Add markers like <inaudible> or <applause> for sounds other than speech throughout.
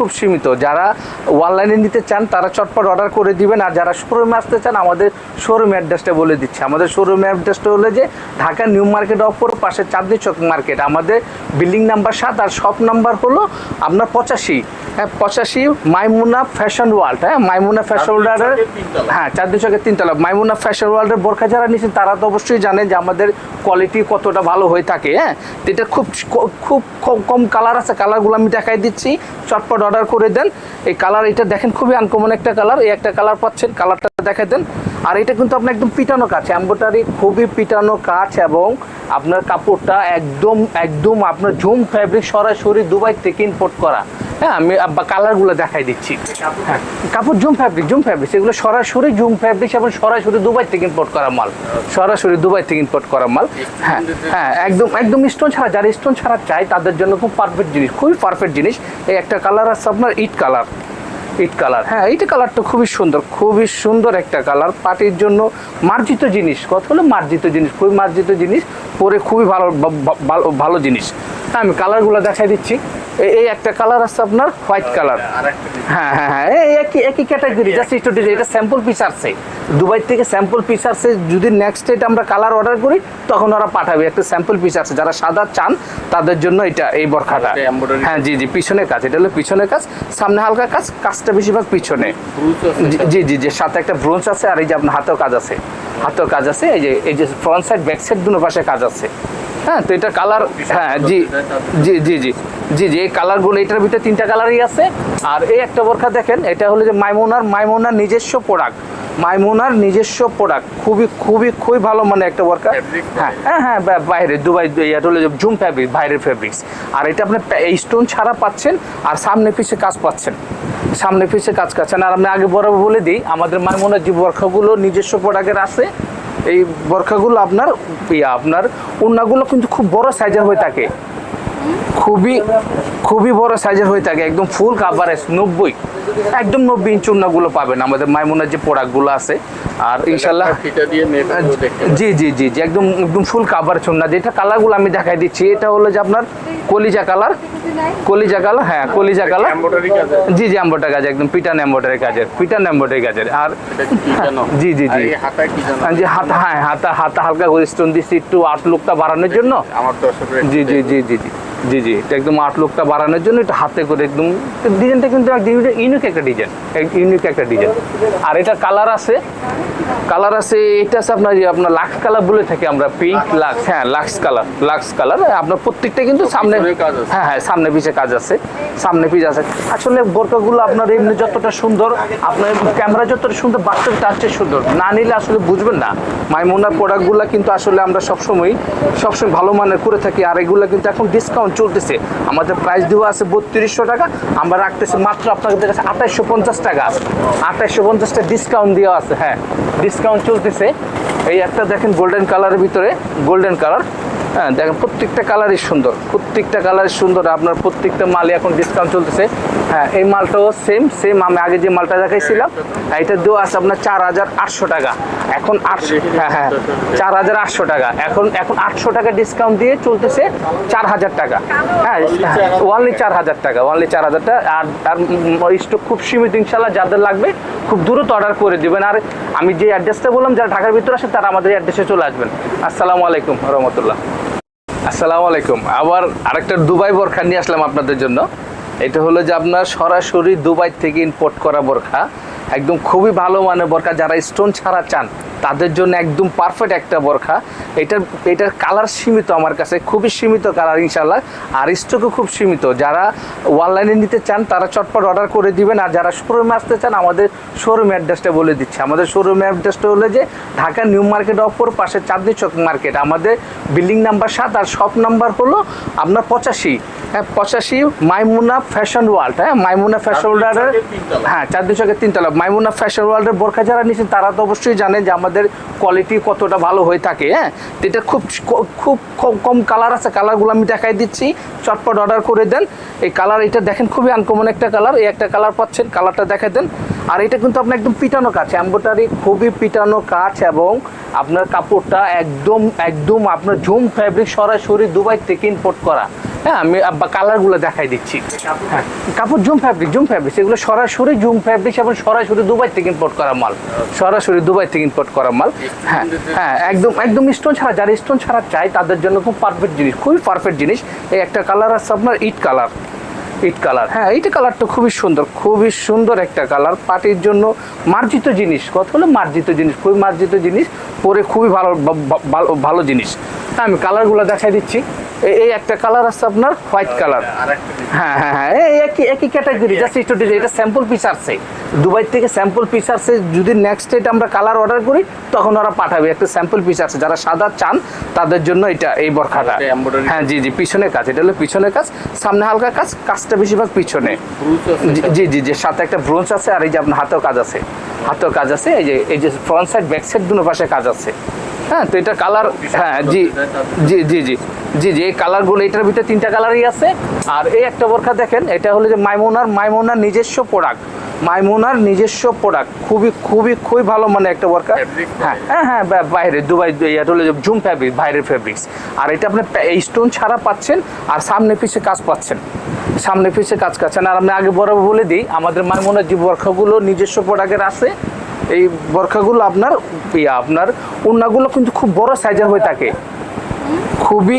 খুব সীমিত। যারা অনলাইনে নিতে চান তারা চটপট অর্ডার করে দিবেন। আর যারা শোরুমে আসতে চান আমাদের শোরুম অ্যাড্রেসটা বলে দিচ্ছি। আমাদের শোরুম অ্যাড্রেসটা হলো যে ঢাকা নিউ মার্কেট অপর পাশে চাঁদনি চক মার্কেট। আমাদের বিল্ডিং নাম্বার সাত আর শপ নাম্বার হলো আপনার পঁচাশি। হ্যাঁ পঁচাশি মাইমুনা ফ্যাশন ওয়ার্ল্ড হ্যাঁ মাইমুনা ফ্যাশন ওয়ার্ল্ডের হ্যাঁ চাঁদনি চকের তিনতলা। মাইমুনা ফ্যাশন ওয়ার্ল্ডের বোরখা যারা নিচ্ছেন তারা তো অবশ্যই জানেন যে আমাদের কোয়ালিটি কতটা ভালো হয়ে থাকে। হ্যাঁ এটা খুব খুব কম- কম কালার আছে। কালারগুলো আমি দেখাই দিচ্ছি। চটপট অর্ডার করে দেন। এই কালার, এটা দেখেন খুবই আনকমন একটা কালার। এই একটা কালার পাচ্ছেন, কালারটা দেখা দেন। আর এটা কিন্তু আপনার একদম পিটানো কাজ এম্বোটারি খুবই পিটানো কাজ এবং আপনার কাপড়টা একদম একদম আপনার ঝুম ফ্যাব্রিক সরাসরি দুবাই থেকে ইম্পোর্ট করা। হ্যাঁ আমি কালারগুলো দেখাই দিচ্ছি। হ্যাঁ কাপড় জুম ফ্যাব্রিক জুম ফ্যাব্রিক এগুলো সরাসরি জুম ফ্যাব্রিক এবং সরাসরি দুবাই থেকে ইম্পোর্ট করা মাল। সরাসরি দুবাই থেকে ইম্পোর্ট করা মাল। হ্যাঁ হ্যাঁ একদম একদম স্টোন ছাড়া যারা স্টোন ছাড়া চাই তাদের জন্য খুব পারফেক্ট জিনিস খুবই পারফেক্ট জিনিস। এই একটা কালার আছে আপনার ইট কালার ইট কালার। হ্যাঁ এইটা কালারটা খুবই সুন্দর খুবই সুন্দর একটা কালার। পার্টির জন্য মার্জিত জিনিস কথা হলো মার্জিত জিনিস, খুবই মার্জিত জিনিস, পরে খুবই ভালো ভালো জিনিস। হ্যাঁ আমি কালারগুলো দেখাই দিচ্ছি। এই- একটা কালার আছে আপনার হোয়াইট কালার। হ্যাঁ হ্যাঁ হ্যাঁ। এই একই একই ক্যাটাগরি জাস্ট একটু ডিজাইন এটা স্যাম্পল পিস আসছে। দুবাই থেকে স্যাম্পল পিস আসছে। যদি নেক্সট ডেট আমরা কালার অর্ডার করি তখন ওরা পাঠাবে। একটা স্যাম্পল পিস আছে। যারা সাদা চান তাদের জন্য এটা এই বরখাটা। হ্যাঁ জি জি পিছনে কাজ। এটা হলো পিছনের কাজ। সামনে হালকা কাজ কাজটা বেশিরভাগ পিছনে। জি- জি জি জি সাথে একটা ব্রোঞ্জ আছে আর এই যে আপনার হাতেও কাজ আছে। হাতেও কাজ আছে। এই যে এই যে ফ্রন্ট সাইড ব্যাক সাইড দুটো পাশে কাজ আছে। হ্যাঁ তো এটা কালার হ্যাঁ জি জি জি জি জি জি এই কালারগুলো এটার ভিতরে তিনটা কালারই আছে। আর এই একটা বোরখা দেখেন এটা হলো যে মাইমোনার মাইমোনার নিজস্ব প্রোডাক্ট মাইমোনার নিজস্ব প্রোডাক্ট খুবই খুবই খুবই ভালো মানে একটা বোরখা। হ্যাঁ হ্যাঁ হ্যাঁ বা- বাইরে দুবাই এটা হলো যে জুম ফ্যাব্রিক বাইরের ফ্যাব্রিক্স আর এটা আপনি এই স্টোন ছাড়া পাচ্ছেন আর সামনে পিছে কাজ পাচ্ছেন। সামনে পিছে কাজ পাচ্ছেন। আর আমি আগে বরাবর বলে দিই আমাদের মাইমোনার যে বরখাগুলো নিজস্ব প্রোডাক্টের আছে এই বরখাগুলো আপনার ইয়া আপনার উন্নাগুলো কিন্তু খুব বড় সাইজের হয়ে থাকে। খুবই খুবই বড় সাইজের হয়ে থাকে একদম ফুল কাভারেজ নব্বই একদম নব্বই ইঞ্চ উন্নাগুলো পাবেন আমাদের মাইমোনার যে প্রোডাক্টগুলো আছে। আর ইনশাল্লাহ জি জি জি জি একদম একদম ফুল কাভার না যেটা কালারগুলো আমি দেখাই দিচ্ছি। এটা হলো যে আপনার কলিজা কালার কলিজা কালার হ্যাঁ কলিজা কালার জি জি এম্বোটার কাজ একদম পিটান এম্বোটারি কাজের পিটান এম্বোটারি কাজের। আর জি, জি, জি। আর হাতা যে হাতা হ্যাঁ হাতা হাতা হালকা করে স্টোন দিচ্ছি একটু আউটলুকটা বাড়ানোর জন্য। জি জি জি জি জি জি জি এটা একদম আউটলুকটা বাড়ানোর জন্য একটু হাতে করে একদম ডিজাইনটা কিন্তু ইউনিক একটা ডিজাইন ইউনিক একটা ডিজাইন। আর এটা কালার আছে কালার আছে এটা আছে আপনার যে আপনার লাক্স কালার বলে থাকি আমরা পিঙ্ক লাক্স। হ্যাঁ লাক্স কালার লাক্স কালার। আপনার প্রত্যেকটা কিন্তু সামনে। হ্যাঁ হ্যাঁ সামনে পিছে কাজ আছে সামনে পিছে আছে। আসলে বোরকাগুলো আপনার এমনি যতটা সুন্দর আপনার ক্যামেরা যতটা সুন্দর বাস্তবে তার চেয়ে সুন্দর। না নিলে আসলে বুঝবেন না। মাইমুনার প্রোডাক্টগুলো কিন্তু আসলে আমরা সবসময় সবসময় ভালো মানের করে থাকি আর এগুলো কিন্তু এখন ডিসকাউন্ট চলতেছে আমাদের প্রাইস দেওয়া আছে বত্রিশশো টাকা, আমরা রাখতেছি মাত্র আপনাদের কাছে আঠাইশশো পঞ্চাশ টাকা আঠাইশশো পঞ্চাশটা ডিসকাউন্ট দেওয়া আছে হ্যাঁ ডিসকাউন্ট চলতেছে। এই একটা দেখেন গোল্ডেন কালারের ভিতরে গোল্ডেন কালার হ্যাঁ দেখেন প্রত্যেকটা কালারই সুন্দর, প্রত্যেকটা কালারই সুন্দর, আপনার প্রত্যেকটা মালে এখন ডিসকাউন্ট চলতেছে। হ্যাঁ এই মালটাও সেম সেম আমি আগে যে মালটা দেখাইছিলাম, এটা দেওয়া আছে আপনার চার হাজার আটশো টাকা। এখন আটশো হ্যাঁ হ্যাঁ চার হাজার আটশো টাকা। এখন এখন আটশো টাকা ডিসকাউন্ট দিয়ে চলতেছে চার হাজার টাকা। হ্যাঁ ওনলি চার হাজার টাকা ওনলি চার হাজার টাকা। আর আর স্টক খুব সীমিত ইনশাল্লাহ যাদের লাগবে খুব দ্রুত অর্ডার করে দিবেন। আর আমি যে অ্যাড্রেসটা বললাম, যারা ঢাকার ভিতরে আসে তারা আমাদের অ্যাড্রেসে চলে আসবেন। আসসালামু আলাইকুম, রহমতুল্লাহ। আসসালামু আলাইকুম। আবার আরেকটা দুবাই বোরখা নিয়ে আসলাম আপনাদের জন্য। এটা হলো যে আপনার সরাসরি দুবাই থেকে ইম্পোর্ট করা বোরখা। একদম খুবই ভালো মানের বোরখা। যারা স্টোন ছাড়া চান, তাদের জন্য একদম পারফেক্ট একটা বোরখা। এটার এটার কালার সীমিত আমার কাছে, খুবই সীমিত কালার ইনশাল্লাহ আর স্টকও খুব সীমিত। যারা অনলাইনে নিতে চান, তারা চটপট অর্ডার করে দিবেন। আর যারা শোরুমে আসতে চান, আমাদের শোরুম অ্যাড্রেসটা বলে দিচ্ছে। আমাদের শোরুম অ্যাড্রেসটা হলো যে ঢাকা নিউ মার্কেট অপর পাশে চাঁদনি চক মার্কেট। আমাদের বিল্ডিং নাম্বার সাত আর শপ নাম্বার হলো আপনার পঁচাশি। হ্যাঁ পঁচাশি মাইমুনা ফ্যাশন ওয়ার্ল্ড হ্যাঁ মাইমুনা ফ্যাশন ওয়ার্ল্ডের। হ্যাঁ চাঁদনি চকের তিনতলা মাইমুনা ফ্যাশন ওয়ার্ল্ডের বোরখা যারা নিচ্ছেন তারা তো অবশ্যই জানেন যে আমাদের কোয়ালিটি কতটা ভালো হয়ে থাকে হ্যাঁ। এটা খুব খুব কম কালার আছে। কালারগুলো আমি দেখাই দিচ্ছি। চটপট অর্ডার করে দেন। এই কালার এটা দেখেন খুবই আনকমন একটা কালার এই একটা কালার পাচ্ছেন কালারটা দেখাই দেন। আর এটা কিন্তু আপনার একদম পিটানো কাজ এম্বোটারি খুবই পিটানো কাজ এবং আপনার কাপড়টা একদম একদম আপনার ঝুম ফ্যাব্রিক সরাসরি দুবাই থেকে ইম্পোর্ট করা। হ্যাঁ আমি কালারগুলো দেখাই দিচ্ছি। হ্যাঁ কাপড় জুম ফ্যাব্রিক জুম ফ্যাব্রিক এগুলো সরাসরি জুম ফ্যাব্রিক এবং সরাসরি দুবাই থেকে ইম্পোর্ট করা মাল। সরাসরি দুবাই থেকে ইম্পোর্ট করা মাল। হ্যাঁ হ্যাঁ একদম একদম স্টোন ছাড়া, যারা স্টোন ছাড়া চায়, তাদের জন্য খুব পারফেক্ট জিনিস, খুবই পারফেক্ট জিনিস। এই একটা কালার আছে আপনার ইট কালার ইট কালার হ্যাঁ এইটা কালারটা খুবই সুন্দর খুবই সুন্দর একটা কালার পার্টির জন্য মার্জিত জিনিস কত হলো মার্জিত জিনিস খুবই মার্জিত জিনিস পরে খুবই ভালো ভালো- জিনিস। হ্যাঁ আমি কালারগুলো দেখাই দিচ্ছি। এই- একটা কালার আছে আপনার হোয়াইট কালার হ্যাঁ হ্যাঁ হ্যাঁ এই একই একই ক্যাটাগরি জাস্ট একটু এটা স্যাম্পল পিস আসছে। দুবাই থেকে স্যাম্পল পিস আসছে যদি নেক্সট ডেট আমরা কালার অর্ডার করি তখন ওরা পাঠাবে। একটা স্যাম্পল পিস আছে যারা সাদা চান তাদের জন্য এটা এই বরখাটা। হ্যাঁ জি জি পিছনের কাজ এটা হলো পিছনের কাজ সামনে হালকা কাজ কাজ কাজটা বেশিরভাগ পিছনে। জি- জি জি জি সাথে একটা ব্রোঞ্জ আছে আর এই যে আপনার হাতেও কাজ আছে। হাতেও কাজ আছে এই যে এই যে ফ্রন্ট সাইড ব্যাক সাইড দুটো পাশে কাজ আছে। হ্যাঁ তো এটা কালার হ্যাঁ জি জি জি জি জি জি এই কালারগুলো এটার ভিতরে তিনটা কালারই আছে। আর এই একটা বোরখা দেখেন এটা হলো যে মাইমোনার মাইমোনার নিজস্ব প্রোডাক্ট মাইমোনার নিজস্ব প্রোডাক্ট খুবই খুবই খুবই ভালো মানে একটা Fabric? হ্যাঁ হ্যাঁ হ্যাঁ বাইরে দুবাই জুম ফ্যাব্রিক বাইরের ফ্যাব্রিক্স আর এটা আপনি স্টোন ছাড়া পাচ্ছেন আর সামনে পিছে কাজ পাচ্ছেন। সামনে পিছে কাজ পাচ্ছেন আর আমি আগে বরাবর বলে দিই আমাদের মাইমোনার যে বরখাগুলো নিজস্ব প্রোডাক্টের আছে এই বরখাগুলো আপনার ইয়া আপনার ওড়নাগুলো কিন্তু খুব বড় সাইজের হয়ে থাকে। খুবই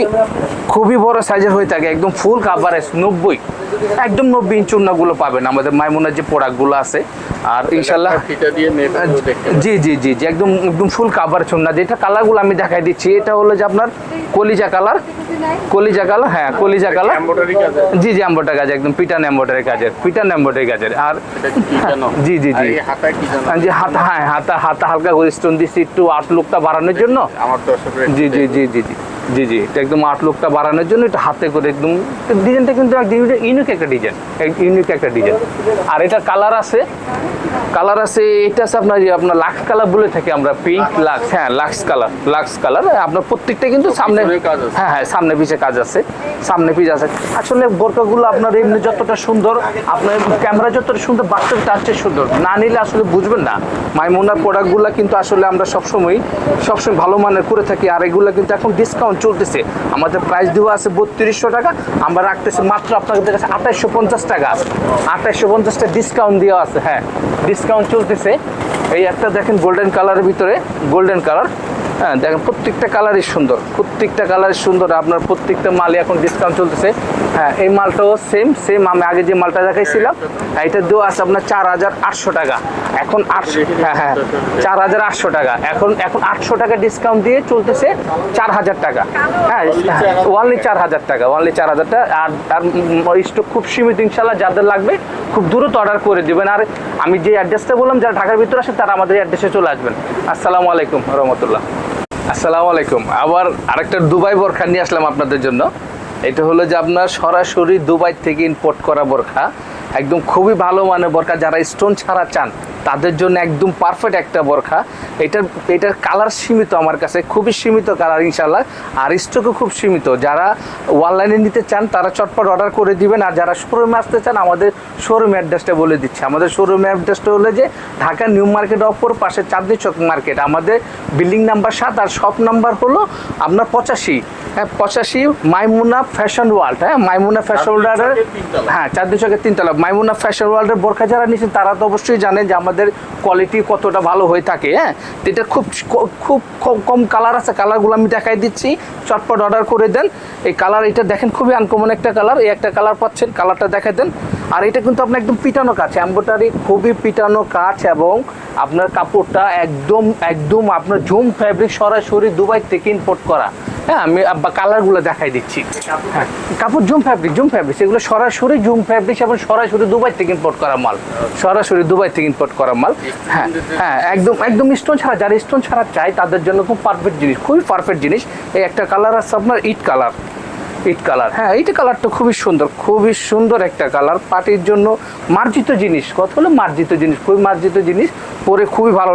খুবই বড় সাইজের হয়ে থাকে একদম ফুল কাভারেজ নব্বই। একদম নব্বই ইঞ্চ ওড়নাগুলো পাবেন। আমাদের মাইমোনার যে প্রোডাক্টগুলো আছে আর ইনশাল্লাহ জি জি জি জি একদম একদম ফুল কাভার চুন্না যেটা কালারগুলো আমি দেখাই দিচ্ছি এটা হলো যে আপনার কলিজা কালার কলিজা কালার হ্যাঁ কলিজা কালার জি জি এম্বয়ডারি কাজ একদম পিটান এম্বয়ডারি কাজের পিটান এম্বয়ডারি কাজের। আর জি, জি, জি। আর হাতা কি জানো? হাতা হ্যাঁ হাতা হাতা হালকা করে স্টোন দিচ্ছি একটু আউটলুকটা বাড়ানোর জন্য। জি জি জি জি জি। জি জি এটা একদম আউটলুকটা বাড়ানোর জন্য এটা হাতে করে একদম ডিজাইনটা কিন্তু একদম ইউনিক একটা ডিজাইন ইউনিক একটা ডিজাইন। আর এটা কালার আছে কালার আছে এটা আছে আপনার যে আপনার লাক্স কালার বলে থাকি আমরা পিঙ্ক লাক্স? হ্যাঁ লাক্স কালার লাক্স কালার আপনার প্রত্যেকটা কিন্তু সামনে কাজ আছে। হ্যাঁ হ্যাঁ সামনে পিছে কাজ আছে সামনে পিছে আছে। আসলে বোরকাগুলো আপনার এমনি যতটা সুন্দর আপনার ক্যামেরা যতটা সুন্দর বাস্তবে তার চেয়ে সুন্দর। না নিলে আসলে বুঝবেন না মাইমুনার প্রোডাক্টগুলো কিন্তু আসলে আমরা সবসময় সবসময় ভালো মানের করে থাকি আর এগুলো কিন্তু এখন ডিসকাউন্ট চলতেছে। আমাদের প্রাইস দেওয়া আছে বত্রিশশো টাকা, আমরা রাখতেছি মাত্র আপনাদের কাছে আঠাইশশো পঞ্চাশ টাকা আঠাইশশো পঞ্চাশটা ডিসকাউন্ট দেওয়া আছে হ্যাঁ ডিসকাউন্ট চলতেছে। এই একটা দেখেন গোল্ডেন কালারের ভিতরে গোল্ডেন কালার হ্যাঁ দেখেন প্রত্যেকটা কালারই সুন্দর প্রত্যেকটা কালারই সুন্দর আপনার প্রত্যেকটা মালই এখন ডিসকাউন্ট চলতেছে। হ্যাঁ এই মালটাও সেম সেম আমি আগে যে মালটা দেখাইছিলাম হ্যাঁ, এটা দেওয়া আছে আপনার চার হাজার আটশো টাকা। এখন আটশো হ্যাঁ হ্যাঁ চার হাজার আটশো টাকা। এখন এখন আটশো টাকা ডিসকাউন্ট দিয়ে চলতেছে চার হাজার টাকা। হ্যাঁ ওয়ানলি চার হাজার টাকা ওয়ানলি চার হাজার টাকা। আর আর স্টক খুব সীমিত ইনশাল্লাহ যাদের লাগবে খুব দ্রুত অর্ডার করে দেবেন। আর আমি যে অ্যাড্রেসটা বললাম যারা ঢাকার ভিতরে আসেন তারা আমাদের অ্যাড্রেসে চলে আসবেন। আসসালামু আলাইকুম রহমতুল্লাহ। আসসালামু আলাইকুম। আবার আরেকটা দুবাই বোরখা নিয়ে আসলাম আপনাদের জন্য। এটা হলো যে আপনার সরাসরি দুবাই থেকে ইম্পোর্ট করা বোরখা। একদম খুবই ভালো মানে বোরখা। যারা স্টোন ছাড়া চান তাদের জন্য একদম পারফেক্ট একটা বোরখা। এটার এটার কালার সীমিত আমার কাছে খুবই সীমিত কালার ইনশাল্লাহ আর স্টকও খুব সীমিত। যারা অনলাইনে নিতে চান তারা চটপট অর্ডার করে দিবেন। আর যারা শোরুমে আসতে চান আমাদের শোরুম অ্যাড্রেসটা বলে দিচ্ছি। আমাদের শোরুম অ্যাড্রেসটা হলো যে ঢাকা নিউ মার্কেট অপর পাশে চাঁদনি চক মার্কেট। আমাদের বিল্ডিং নাম্বার সাত আর শপ নাম্বার হলো আপনার পঁচাশি। হ্যাঁ পঁচাশি মাইমুনা ফ্যাশন ওয়ার্ল্ড হ্যাঁ মাইমুনা ফ্যাশন ওয়ার্ল্ডের হ্যাঁ চাঁদনি চকের তিনতলা। মাইমুনা ফ্যাশন ওয়ার্ল্ডের বোরখা যারা নিয়েছেন তারা তো অবশ্যই জানেন যে আমাদের কোয়ালিটি কতটা ভালো হয়ে থাকে হ্যাঁ? এটা খুব খুব কম- কালার আছে। কালারগুলো আমি দেখাই দিচ্ছি। চটপট অর্ডার করে দেন। এই কালার এটা দেখেন, খুবই আনকমন একটা কালার এই একটা কালার পাচ্ছেন কালারটা দেখাই দেন। আর এটা কিন্তু আপনার একদম পিটানো কাজ। এম্বোটারি খুবই পিটানো কাজ এবং আপনার কাপড়টা একদম একদম আপনার জুম ফ্যাব্রিক সরাসরি দুবাই থেকে ইম্পোর্ট করা। হ্যাঁ আমি কালারগুলো দেখাই দিচ্ছি। হ্যাঁ কাপড় জুম ফ্যাব্রিক জুম ফ্যাব্রিক এগুলো সরাসরি জুম ফ্যাব্রিক এবং সরাসরি দুবাই থেকে ইম্পোর্ট করা মাল। সরাসরি দুবাই থেকে ইম্পোর্ট করা মাল। হ্যাঁ হ্যাঁ একদম একদম স্টোন ছাড়া, যারা স্টোন ছাড়া চায়, তাদের জন্য খুব পারফেক্ট জিনিস, খুবই পারফেক্ট জিনিস। এই একটা কালার আছে আপনার ইট কালার ইট কালার হ্যাঁ এইটা কালারটা খুবই সুন্দর খুবই সুন্দর একটা কালার পার্টির জন্য মার্জিত জিনিস কত হলো মার্জিত জিনিস? খুবই মার্জিত জিনিস পরে খুবই ভালো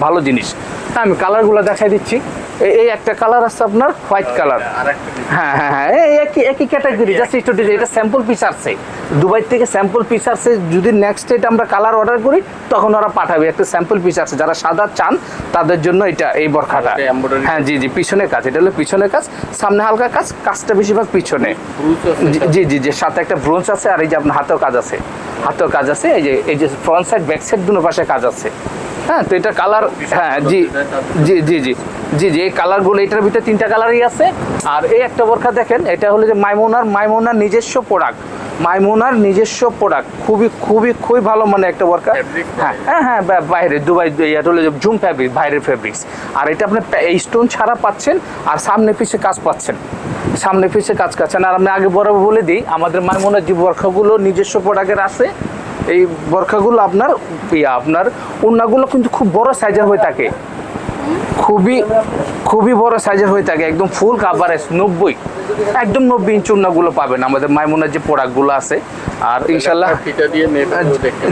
ভালো জিনিস। হ্যাঁ আমি কালারগুলো দেখাই দিচ্ছি। এই- একটা কালার আছে আপনার হোয়াইট কালার হ্যাঁ হ্যাঁ হ্যাঁ এই একই একই ক্যাটাগরি জাস্ট একটু এটা স্যাম্পল পিস আসছে দুবাই থেকে স্যাম্পল পিস আসছে যদি নেক্সট এটা আমরা কালার অর্ডার করি তখন ওরা পাঠাবে। একটা স্যাম্পল পিস আছে যারা সাদা চান তাদের জন্য এটা এই বরখাটা। হ্যাঁ জি জি পিছনে কাজ এটা হলো পিছনে কাজ সামনে হালকা কাজ কাজ কাজটা বেশিরভাগ পিছনে। জি- জি জি সাথে একটা ব্রোঞ্জ আছে আর এই যে আপনার হাতেও কাজ আছে। হাতেও কাজ আছে এই যে এই যে ফ্রন্ট সাইড ব্যাক সাইড দুটো পাশে কাজ আছে। হ্যাঁ তো এটা কালার হ্যাঁ জি জি জি জি জি জি এই কালারগুলো এটার ভিতরে তিনটা কালারই আছে। আর এই একটা বোরখা দেখেন এটা হলো যে মাইমোনার মাইমোনার নিজস্ব প্রোডাক্ট মাইমোনার নিজস্ব প্রোডাক্ট খুবই খুবই খুবই ভালো মানে একটা Fabric হ্যাঁ হ্যাঁ হ্যাঁ বা- বাইরে দুবাই হলো জুম ফ্যাব্রিক বাইরের ফ্যাব্রিক্স আর এটা আপনি স্টোন ছাড়া পাচ্ছেন আর সামনে পিছে কাজ পাচ্ছেন। সামনে পিছে কাজ কাছেন আর আমি আগে বরাবর বলে দিই আমাদের মাইমোনার যে বরখাগুলো নিজস্ব প্রোডাক্টের আছে এই বরখাগুলো আপনার ইয়া আপনার ওড়নাগুলো কিন্তু খুব বড় সাইজের হয়ে থাকে। খুবই খুবই বড় সাইজের হয়ে থাকে একদম ফুল কাভারেজ নব্বই একদম নব্বই ইঞ্চ ওড়নাগুলো পাবেন আমাদের মাইমোনার যে প্রোডাক্টগুলো আছে। আর ইনশাল্লাহ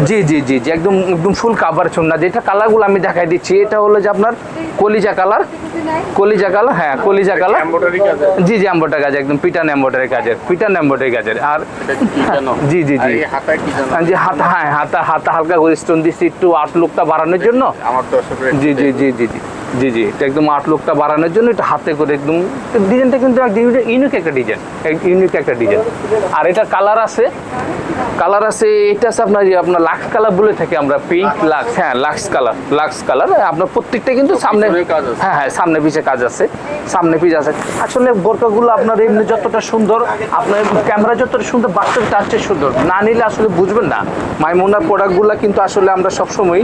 জি জি জি জি একদম একদম ফুল কাভার চুন্না যেটা কালারগুলো আমি দেখাই দিচ্ছি এটা হলো যে আপনার কলিজা কালার কলিজা কালার হ্যাঁ কলিজা কালার জি জি এম্বয়ডারি কাজ একদম পিটান এম্বয়ডারি কাজের পিটান এম্বয়ডারি কাজের। আর <laughs> জি, জি, জি। এই হাতা হ্যাঁ হাতা হাতা হালকা করে স্টোন দিচ্ছি একটু আউটলুকটা বাড়ানোর জন্য। আমার জি জি জি জি জি। জি জি। এটা একদম আউটলুকটা বাড়ানোর জন্য এটা হাতে করে একদম ডিজাইনটা কিন্তু ইউনিক একটা ডিজাইন ইউনিক একটা ডিজাইন। আর এটা কালার আছে কালার আছে এটা আছে আপনার আপনার লাক্স কালার বলে থাকি আমরা পিঙ্ক লাক্স হ্যাঁ লাক্স কালার লাক্স কালার আপনার প্রত্যেকটা কিন্তু সামনে কাজ আছে। হ্যাঁ হ্যাঁ সামনে পিছে কাজ আছে সামনে পিছে আছে। আসলে বোরকাগুলো আপনার এমনি যতটা সুন্দর আপনার ক্যামেরা যতটা সুন্দর বাস্তবে তার চেয়ে সুন্দর। না নিলে আসলে বুঝবেন না। মাইমোনার প্রোডাক্টগুলো কিন্তু আসলে আমরা সবসময়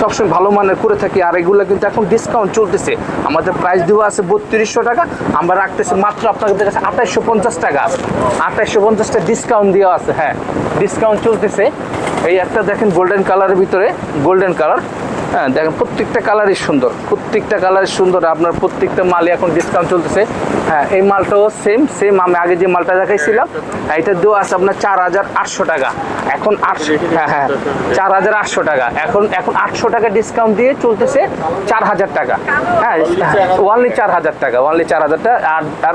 সবসময় ভালো মানের করে থাকি আর এগুলো কিন্তু এখন ডিসকাউন্ট চলতেছে। আমাদের প্রাইস দেওয়া আছে বত্রিশশো টাকা, আমরা রাখতেছি মাত্র আপনাদের কাছে আঠাইশশো পঞ্চাশ টাকা আঠাইশশো পঞ্চাশটা ডিসকাউন্ট দেওয়া আছে হ্যাঁ ডিসকাউন্ট চলতেছে। এই একটা দেখেন গোল্ডেন কালারের ভিতরে গোল্ডেন কালার হ্যাঁ দেখেন প্রত্যেকটা কালারই সুন্দর। প্রত্যেকটা কালারই সুন্দর। আপনার প্রত্যেকটা মালই এখন ডিসকাউন্ট চলতেছে। হ্যাঁ এই মালটাও সেম সেম আমি আগে যে মালটা দেখাইছিলাম হ্যাঁ, এটা দেওয়া আছে আপনার চার হাজার আটশো টাকা। এখন আটশো হ্যাঁ হ্যাঁ চার হাজার আটশো টাকা। এখন এখন আটশো টাকা ডিসকাউন্ট দিয়ে চলতেছে চার হাজার টাকা। হ্যাঁ ওয়ানলি চার হাজার টাকা ওয়ানলি চার হাজার টাকা। আর আর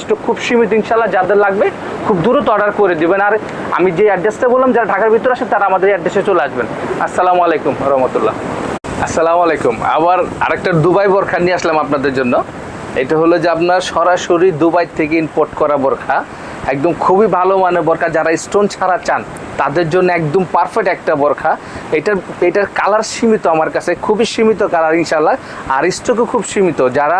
স্টক খুব সীমিত ইনশাল্লাহ যাদের লাগবে খুব দ্রুত অর্ডার করে দেবেন। আর আমি যে অ্যাড্রেসটা বললাম যারা ঢাকার ভিতরে আসেন তারা আমাদের অ্যাড্রেসে চলে আসবেন। আসসালামু আলাইকুম রহমতুল্লাহ। আসসালামু আলাইকুম। আবার আরেকটা দুবাই বোরখা নিয়ে আসলাম আপনাদের জন্য। এটা হলো যে আপনার সরাসরি দুবাই থেকে ইম্পোর্ট করা বোরখা। একদম খুবই ভালো মানের বোরখা। যারা স্টোন ছাড়া চান তাদের জন্য একদম পারফেক্ট একটা বোরখা। এটার এটার কালার সীমিত আমার কাছে খুবই সীমিত কালার ইনশাল্লাহ আর স্টকও খুব সীমিত। যারা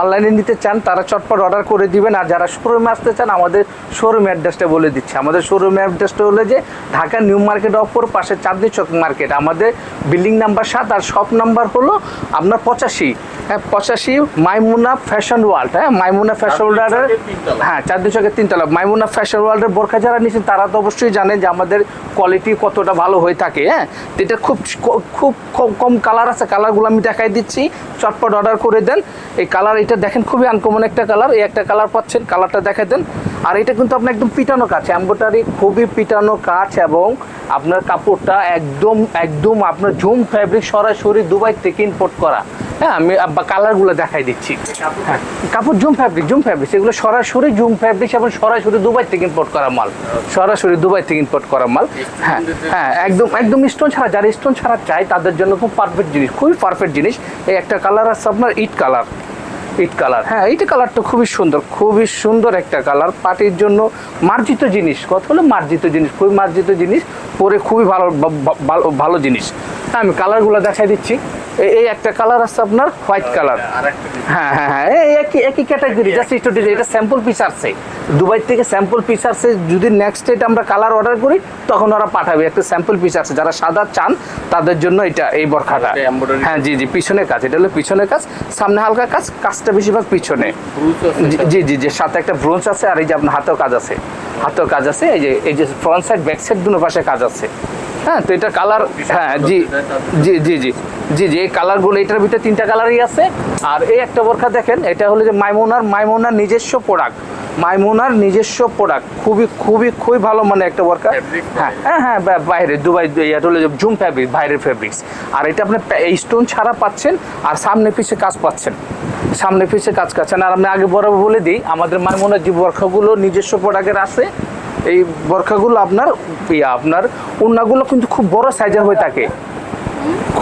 অনলাইনে নিতে চান তারা চটপট অর্ডার করে দিবেন। আর যারা শোরুমে আসতে চান আমাদের শোরুম অ্যাড্রেসটা বলে দিচ্ছি। আমাদের শোরুম অ্যাড্রেসটা হলো যে ঢাকা নিউ মার্কেট অপর পাশে চাঁদনি চক মার্কেট। আমাদের বিল্ডিং নাম্বার সাত আর শপ নাম্বার হলো আপনার পঁচাশি। হ্যাঁ পঁচাশি মাইমুনা ফ্যাশন ওয়ার্ল্ড হ্যাঁ মাইমুনা ফ্যাশন ওয়ার্ল্ডের হ্যাঁ চারদি চকের তিনতলা। মাইমুনা ফ্যাশন ওয়ার্ল্ডের বোরখা যারা নিচ্ছেন তারা তো অবশ্যই জানেন যে আমাদের কোয়ালিটি কতটা ভালো হয়ে থাকে হ্যাঁ? এটা খুব খুব কম- কালার আছে। কালারগুলো আমি দেখাই দিচ্ছি। চটপট অর্ডার করে দেন। এই কালার এটা দেখেন খুবই আনকমন একটা কালার এই একটা কালার পাচ্ছেন কালারটা দেখাই দেন। আর এটা কিন্তু আপনার একদম পিটানো কাজ। এম্বোটারি খুবই পিটানো কাজ এবং আপনার কাপড়টা একদম একদম আপনার জুম ফ্যাব্রিক সরাসরি দুবাই থেকে ইম্পোর্ট করা। হ্যাঁ আমি কালারগুলো দেখাই দিচ্ছি। হ্যাঁ কাপড় জুম ফ্যাব্রিক জুম ফ্যাব্রিক এগুলো সরাসরি জুম ফ্যাব্রিক এবং সরাসরি দুবাই থেকে ইম্পোর্ট করা মাল। সরাসরি দুবাই থেকে ইম্পোর্ট করা মাল। হ্যাঁ হ্যাঁ একদম একদম স্টোন ছাড়া, যারা স্টোন ছাড়া চাই তাদের জন্য খুব পারফেক্ট জিনিস, খুবই পারফেক্ট জিনিস। এই একটা কালার আছে আপনার ইট কালার ইট কালার হ্যাঁ এইটা কালারটা খুবই সুন্দর খুবই সুন্দর একটা কালার পার্টির জন্য মার্জিত জিনিস কথা হলো মার্জিত জিনিস, খুবই মার্জিত জিনিস, পরে খুবই ভালো ভালো জিনিস। হ্যাঁ আমি কালারগুলো দেখাই দিচ্ছি। এই- একটা কালার আছে আপনার হোয়াইট কালার হ্যাঁ হ্যাঁ হ্যাঁ এই একই একই ক্যাটাগরি জাস্ট একটু এটা স্যাম্পল পিস আসছে দুবাই থেকে স্যাম্পল পিস আসছে যদি নেক্সট এটা আমরা কালার অর্ডার করি তখন ওরা পাঠাবে। একটা স্যাম্পল পিস আছে যারা সাদা চান তাদের জন্য এটা এই বরখাটা। হ্যাঁ জি জি পিছনে কাজ এটা হলো পিছনে কাজ। সামনে হালকা কাজ কাজটা বেশিরভাগ পিছনে। জি- জি জি সাথে একটা ব্রোঞ্জ আছে আর এই যে আপনার হাতেও কাজ আছে। হাতেও কাজ আছে এই যে এই যে ফ্রন্ট সাইড ব্যাক সাইড দুটো পাশে কাজ আছে। হ্যাঁ তো এটা কালার হ্যাঁ জি জি জি জি জি জি এই কালারগুলো এটার ভিতরে তিনটা কালারই আছে। আর এই একটা বোরখা দেখেন এটা হলো যে মাইমোনার মাইমোনার নিজস্ব প্রোডাক্ট মাইমুনার নিজস্ব প্রোডাক্ট খুবই খুবই খুবই ভালো মানে একটা বোরকা হ্যাঁ হ্যাঁ হ্যাঁ বা- বাইরে দুবাই জুম ফ্যাব্রিক বাইরের ফ্যাব্রিক্স আর এটা আপনি স্টোন ছাড়া পাচ্ছেন আর সামনে পিছে কাজ পাচ্ছেন। সামনে পিছে কাজ পাচ্ছেন। আর আমি আগে বরাবর বলে দিই আমাদের মাইমুনার যে বরখাগুলো নিজস্ব প্রোডাক্টের আছে এই বরখাগুলো আপনার ইয়া আপনার ওড়নাগুলো কিন্তু খুব বড় সাইজের হয়ে থাকে।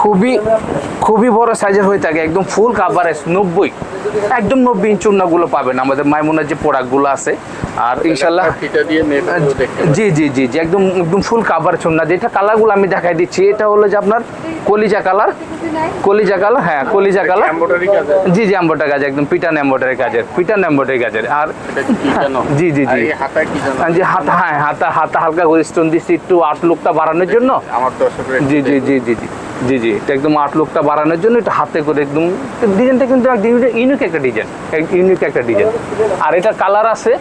খুবই খুবই বড় সাইজের হয়ে থাকে একদম ফুল কাভারেজ নব্বই একদম নব্বই ইঞ্চ ওড়নাগুলো পাবেন আমাদের মাইমুনার যে প্রোডাক্টগুলো আছে আর ইনশাল্লাহ জি জি জি জি একদম একদম ফুল কাভার চুন্না যেটা কালারগুলো আমি দেখাই দিচ্ছি এটা হলো যে আপনার কলিজা কালার কলিজা কালার হ্যাঁ কলিজা কালার? জি জি এম্বোটার কাজ একদম পিটান এম্বোটারি কাজের পিটান এম্বোটারি কাজের আর জি, জি, জি। আর হাতা হ্যাঁ হাতা হাতা হালকা করে স্টোন দিচ্ছি একটু আউটলুকটা বাড়ানোর জন্য জি জি জি জি জি জি জি এটা একদম আউটলুকটা বাড়ানোর জন্য একটু হাতে করে একদম ডিজাইনটা কিন্তু ইউনিক একটা ডিজাইন ইউনিক একটা ডিজাইন। আর এটা কালার আছে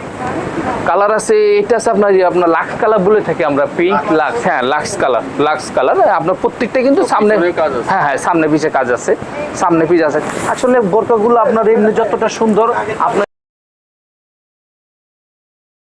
কালার আছে এটা আছে আপনার যে আপনার লাক্স কালার বলে থাকি আমরা পিঙ্ক লাক্স। হ্যাঁ লাক্স কালার লাক্স কালার আপনার প্রত্যেকটা কিন্তু সামনে পিছনে কাজ আছে। হ্যাঁ হ্যাঁ সামনে পিছে কাজ আছে সামনে পিছে আছে। আসলে বোরকাগুলো আপনার এমনি যতটা সুন্দর আপনার